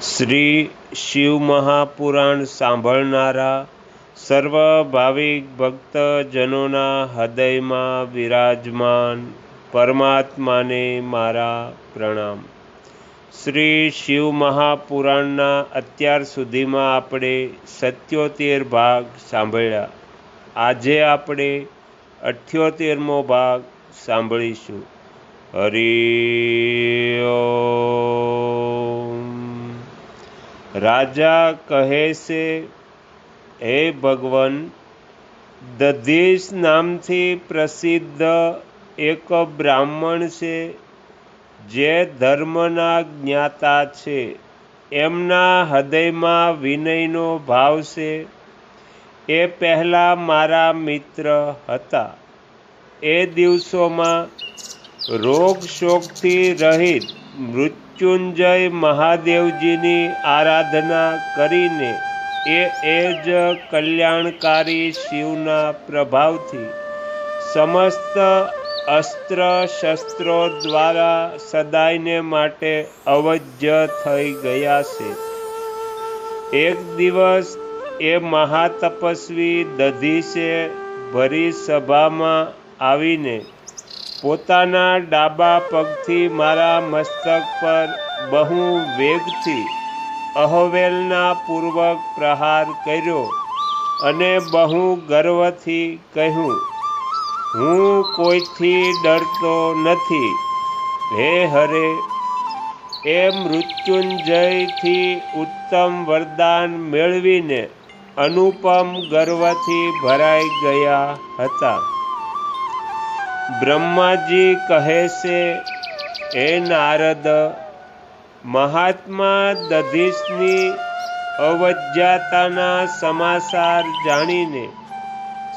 શ્રી શિવ મહાપુરાણ સાંભળનારા સર્વ ભાવિક ભક્તજનોના હૃદયમાં વિરાજમાન પરમાત્માને મારા પ્રણામ. શ્રી શિવ મહાપુરાણના અત્યાર સુધીમાં આપણે સત્યોતેર ભાગ સાંભળ્યા. આજે આપણે અઠ્યોતેરમો ભાગ સાંભળીશું. હરિ રાજા કહે છે, હે ભગવાન, દધીશ નામથી પ્રસિદ્ધ એક બ્રાહ્મણ છે, જે ધર્મના જ્ઞાતા છે. એમના હૃદયમાં વિનયનો ભાવ છે. એ પહેલાં મારા મિત્ર હતા. એ દિવસોમાં રોગ શોકથી રહિત મૃત્યુંજય મહાદેવજીની આરાધના કરીને એ એ જ કલ્યાણકારી શિવના પ્રભાવથી સમસ્ત અસ્ત્ર શસ્ત્રો દ્વારા સદાયને માટે અવજ્ય થઈ ગયા છે. એક દિવસ એ મહાતપસ્વી દધીશે ભરી સભામાં આવીને પોતાના ડાબા પગથી મારા મસ્તક પર બહુ વેગથી અહવેલના પૂર્વક પ્રહાર કર્યો અને બહુ ગર્વથી કહ્યું, હું કોઈથી ડરતો નથી. હે હરે, એ મૃત્યુંજયથી ઉત્તમ વરદાન મેળવીને અનુપમ ગર્વથી ભરાઈ ગયા હતા. બ્રહ્માજી કહે છે, હે નારદ, મહાત્મા દધીશની અવજ્ઞાતાના સમાચાર જાણીને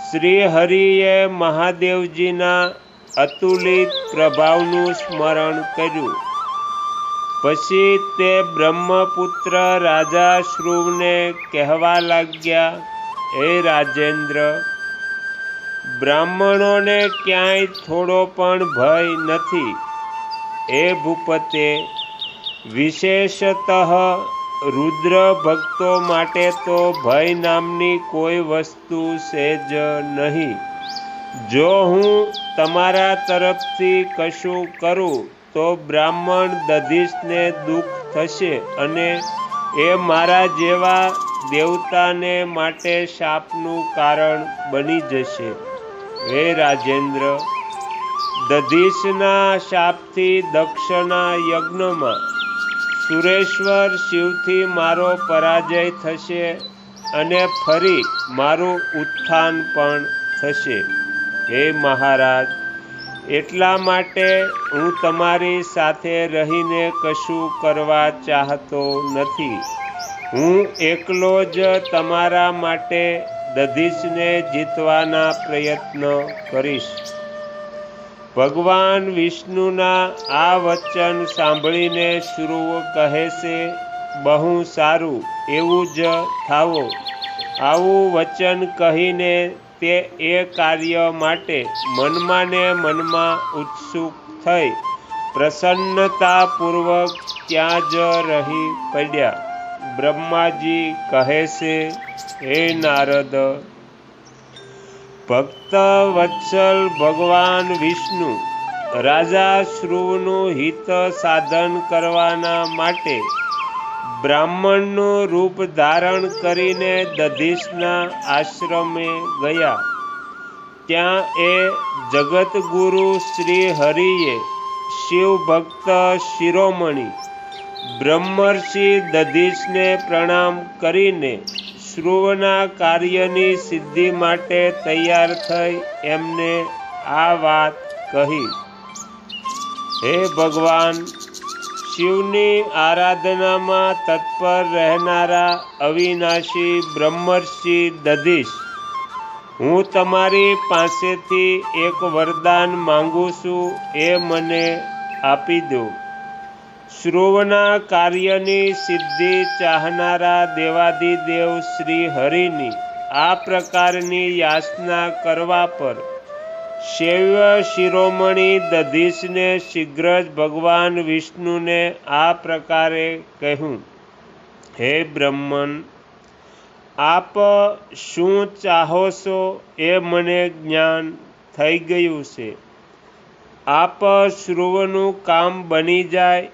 શ્રી હરિએ મહાદેવજીના અતુલિત પ્રભાવનું સ્મરણ કર્યું. પછી તે બ્રહ્મપુત્ર રાજા શ્રુવને કહેવા લાગ્યા, હે રાજેન્દ્ર બ્રાહ્મણોને ક્યાંય થોડો પણ ભય નથી. એ ભૂપતે વિશેષતઃ રુદ્ર ભક્તો માટે તો ભય નામની કોઈ વસ્તુ છે જ નહીં. જો હું તમારા તરફથી કશું કરું, તો બ્રાહ્મણ દધીશને દુઃખ થશે અને એ મારા જેવા દેવતાને માટે શાપનું કારણ બની જશે. હે રાજેન્દ્ર, દધીશના શાપથી દક્ષના યજ્ઞમાં સુરેશ્વર શિવથી મારો પરાજય થશે અને ફરી મારું ઉત્થાન પણ થશે. હે મહારાજ, એટલા માટે હું તમારી સાથે રહીને કશું કરવા ચાહતો નથી. હું એકલો જ તમારા માટે દધીશને જીતવાના પ્રયત્ન કરીશ. ભગવાન વિષ્ણુના આ વચન સાંભળીને શ્રુવ કહે છે, બહુ સારું, એવું જ થાવો આવું વચન કહીને તે એ કાર્ય માટે મનમાં ને મનમાં ઉત્સુક થઈ, પ્રસન્નતાપૂર્વક ત્યાં જ રહી પડ્યા. બ્રહ્માજી કહે છે હે નારદ, ભક્ત વત્સલ ભગવાન વિષ્ણુ, રાજા શ્રુવનું હિત સાધન કરવાના માટે બ્રાહ્મણનું રૂપ ધારણ કરીને દધીશના આશ્રમે ગયા. ત્યાં એ જગતગુરુ શ્રી હરિએ શિવ ભક્ત શિરોમણી, બ્રહ્મર્ષિ દધીશને પ્રણામ કરીને શ્રુવના કાર્યની સિદ્ધિ માટે તૈયાર થઈ એમને આ વાત કહી. હે ભગવાન, શિવની આરાધનામાં તત્પર રહેનારા અવિનાશી બ્રહ્મર્ષિ દધીશ, હું તમારી પાસેથી એક વરદાન માંગુ છું એ મને આપી દો. શ્રુવના કાર્યની સિદ્ધિ ચાહનારા દેવાદિદેવ શ્રી હરિની આ પ્રકારની યાચના કરવા પર શૈવ શિરોમણી દધીશને શીઘ્ર જ ભગવાન વિષ્ણુને આ પ્રકારે કહ્યું, હે બ્રહ્મન, આપ શું ચાહો છો એ મને જ્ઞાન થઈ ગયું છે. આપ શ્રુવનું કામ બની જાય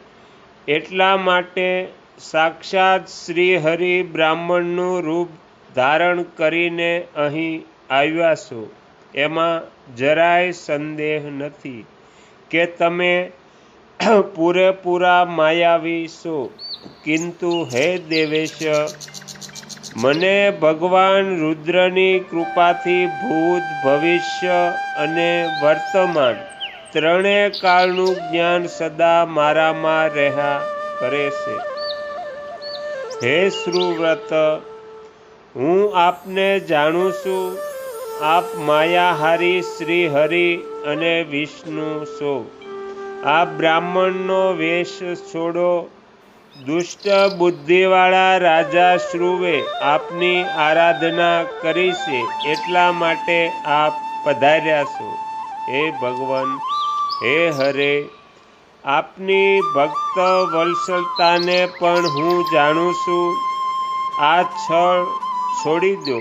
એટલા માટે સાક્ષાત શ્રી હરિ બ્રાહ્મણનું રૂપ ધારણ કરીને અહીં આવ્યા છો. એમાં જરાય સંદેહ નથી કે તમે પૂરેપૂરા માયાવી છો. કિંતુ હે દેવેશ, મને ભગવાન રુદ્રની કૃપાથી ભૂત ભવિષ્ય અને વર્તમાન ત્રણેય કાળનું જ્ઞાન સદા મારામાં રહ્યા કરે છે. હે શ્રુવ્રત, હું આપને જાણું છું, આપ માયાહારી શ્રી હરિ અને વિષ્ણુ છો. આ બ્રાહ્મણનો વેશ છોડો, દુષ્ટ બુદ્ધિવાળા રાજા શ્રુવે આપની આરાધના કરી છે, એટલા માટે આપ પધાર્યા છો. હે ભગવાન હે હરે, આપની ભક્ત વત્સલતાને પણ હું જાણું છું. આ છળ છોડી દો.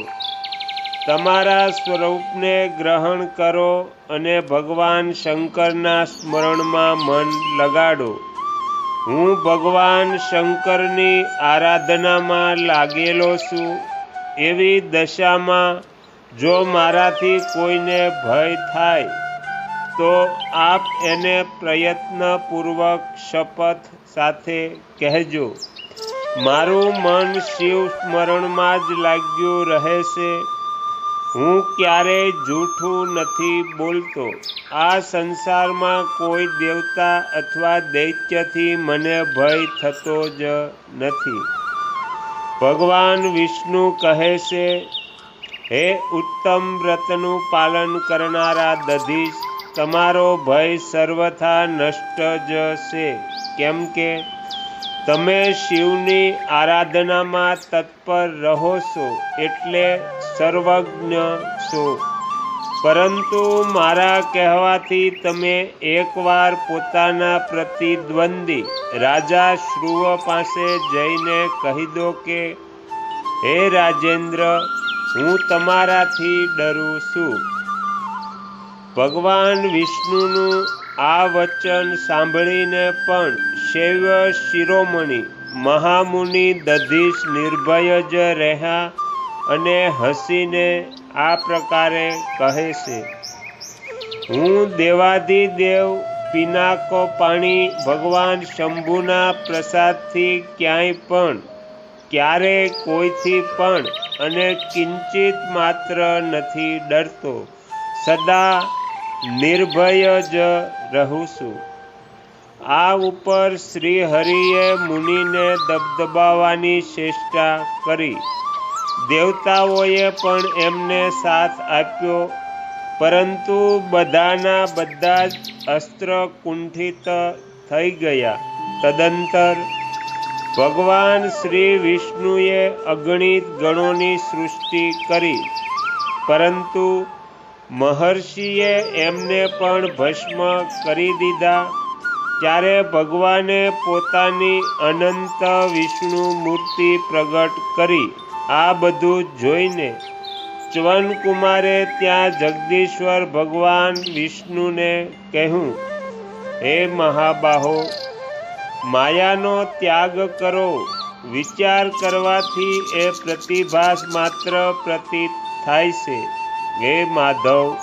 તમારા સ્વરૂપને ગ્રહણ કરો અને ભગવાન શંકરના સ્મરણમાં મન લગાડો. હું ભગવાન શંકરની આરાધનામાં લાગેલો છું. એવી દશામાં જો મારાથી કોઈને ભય થાય તો આપ એને પ્રયત્નપૂર્વક શપથ સાથે કહેજો. મારું મન શિવ સ્મરણમાં જ લાગ્યું રહેશે. હું ક્યારેય જૂઠું નથી બોલતો. આ સંસારમાં કોઈ દેવતા અથવા દૈત્યથી મને ભય થતો જ નથી. ભગવાન વિષ્ણુ કહે છે, હે ઉત્તમ વ્રતનું પાલન કરનારા દધીશ તમારો ભય સર્વથા નષ્ટ જ છે. કેમ કે તમે શિવની આરાધનામાં તત્પર રહો છો એટલે સર્વજ્ઞ છો. પરંતુ મારા કહેવાથી તમે એકવાર પોતાના પ્રતિદ્વંદી રાજા શ્રુવ પાસે જઈને કહી દો કે, હે રાજેન્દ્ર, હું તમારાથી ડરું છું. ભગવાન વિષ્ણુનું આ વચન સાંભળીને પણ શૈવ શિરોમણી મહામુનિ દધીશ નિર્ભય જ રહ્યા અને હસીને આ પ્રકારે કહે છે, હું દેવાધિદેવ પિનાકો પાણી ભગવાન શંભુના પ્રસાદથી ક્યાંય પણ, ક્યારે કોઈથી પણ અને કિંચિત માત્ર નથી ડરતો. સદા નિર્ભય જ રહું છું આ ઉપર શ્રી હરિએ મુનિને દબદબાવવાની ચેષ્ટા કરી. દેવતાઓએ પણ એમને સાથ આપ્યો, પરંતુ બધાના બધા જ અસ્ત્ર કુંઠિત થઈ ગયા. તદંતર ભગવાન શ્રી વિષ્ણુએ અગણિત ગણોની સૃષ્ટિ કરી, પરંતુ મહર્ષિએ એમને પણ ભસ્મ કરી દીધા. ત્યારે ભગવાને પોતાની અનંત વિષ્ણુ મૂર્તિ પ્રગટ કરી આ બધું જોઈને ચવનકુમારે ત્યાં જગદીશ્વર ભગવાન વિષ્ણુને કહ્યું, હે મહાબાહો, માયાનો ત્યાગ કરો. વિચાર કરવાથી એ પ્રતિભાસ માત્ર પ્રતીત થાય છે. હે માધવ,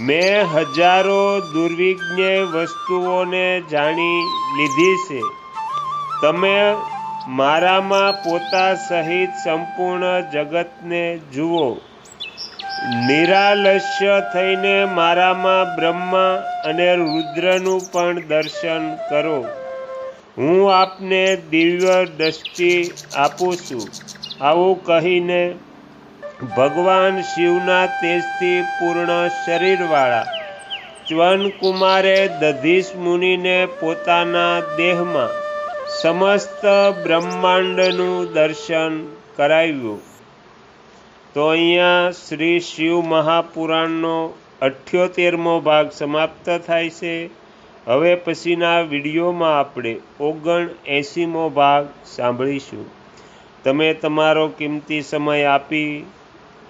મેં હજારો દુર્વિજ્ઞ વસ્તુઓને જાણી લીધી છે. તમે મારામાં પોતા સહિત સંપૂર્ણ જગતને જુઓ. નિરાલસ્ય થઈને મારામાં બ્રહ્મા અને રુદ્રનું પણ દર્શન કરો. હું આપને દિવ્ય દ્રષ્ટિ આપું છું. આવું કહીને ભગવાન શિવના તેજથી પૂર્ણ શરીરવાળા ચ્વનકુમારે દધીશ મુનિને પોતાના દેહમાં સમસ્ત બ્રહ્માંડનું દર્શન કરાવ્યું. તો અહીંયા શ્રી શિવ મહાપુરાણનો અઠ્યોતેરમો ભાગ સમાપ્ત થાય છે. હવે પછીના વિડીયોમાં આપણે ઓગણ એંસીમો ભાગ સાંભળીશું. તમે તમારો કિંમતી સમય આપી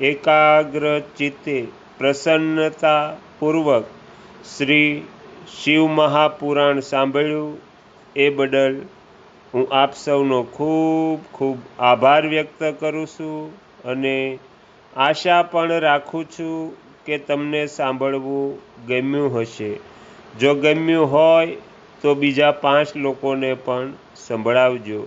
એકાગ્ર ચિત્તે પ્રસન્નતાપૂર્વક શ્રી શિવ મહાપુરાણ સાંભળ્યું એ બદલ હું આપ સૌનો ખૂબ ખૂબ આભાર વ્યક્ત કરું છું અને આશા પણ રાખું છું કે તમને સાંભળવું ગમ્યું હશે. જો ગમ્યું હોય તો બીજા પાંચ લોકોને પણ સંભળાવજો.